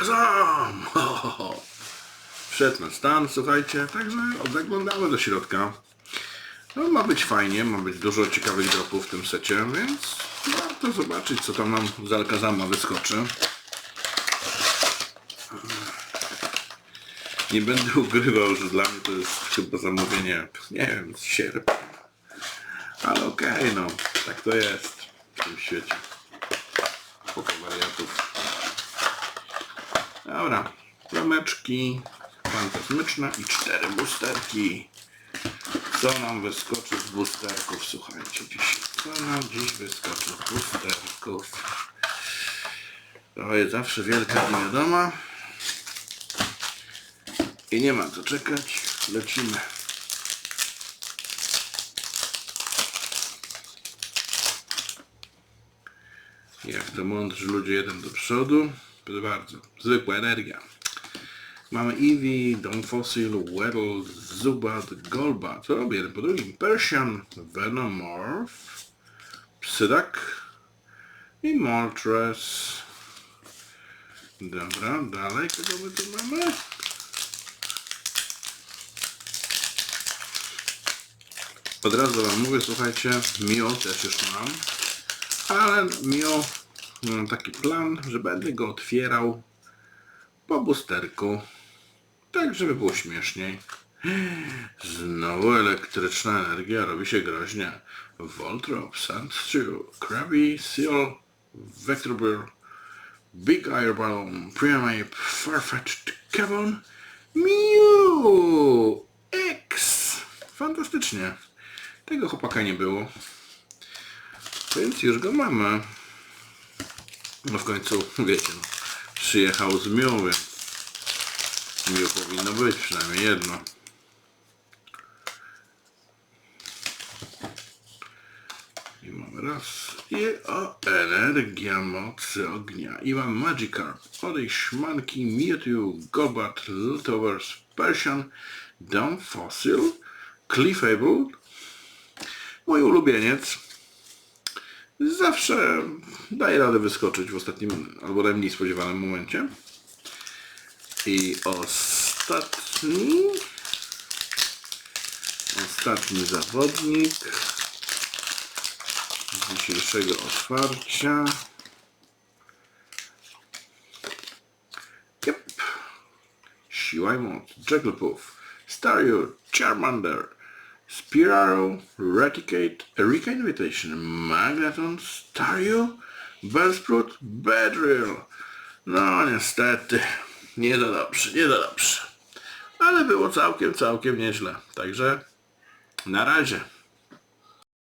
Alakazam! Ho. Wszedł na stan, słuchajcie, także zaglądamy do środka. No ma być fajnie, ma być dużo ciekawych dropów w tym secie, więc warto zobaczyć co tam nam z Alakazama wyskoczy. Nie będę ukrywał, że dla mnie to jest chyba zamówienie, nie wiem, z sierpnia. Ale okej, no, tak to jest w tym świecie. Spoko wariatów. Dobra, rameczki fantastyczne i cztery boosterki. Co nam wyskoczy z boosterków, słuchajcie, dziś. Co nam dziś wyskoczy z boosterków? To jest zawsze wielka niewiadoma. I nie ma co czekać. Lecimy. Jak to mądrzy ludzie jeden do przodu. Proszę bardzo. Zwykła energia. Mamy Eevee, Don Fossil, Weddle, Zubat, Golbat. Co robię? Jeden po drugim. Persian, Venomoth, Psyduck i Moltres. Dobra, dalej kogo my tu mamy? Od razu wam mówię, słuchajcie, Mio też już mam. Ale Mio mam taki plan, że będę go otwierał po boosterku. Tak, żeby było śmieszniej. Znowu elektryczna energia robi się groźnie. Voltrop, Sandstew, Krabby, Seal, Vectorbear, Big Air Balloon, Primeape, Farfetch'd Cavon, Mew X! Fantastycznie. Tego chłopaka nie było. Więc już go mamy. No w końcu, wiecie, no, przyjechał z Miu, więc powinno być przynajmniej jedno. I mamy raz. I o, energia mocy ognia. I mam Magikarp, Odejść Szmanki, Mewtwo, Golbat, Leftovers, Persian, Dawn Fossil, Clefable, mój ulubieniec. Zawsze daje radę wyskoczyć w ostatnim albo najmniej spodziewanym momencie. I ostatni ostatni zawodnik z dzisiejszego otwarcia. Yep. Siła i moc. Jigglypuff, Staryu, Charmander, Spiraro, Raticate, Erika Invitation, Magneton, Staryu, Bellsprout, Bedrill. No niestety, nie za dobrze, nie za dobrze. Ale było całkiem, całkiem nieźle. Także na razie.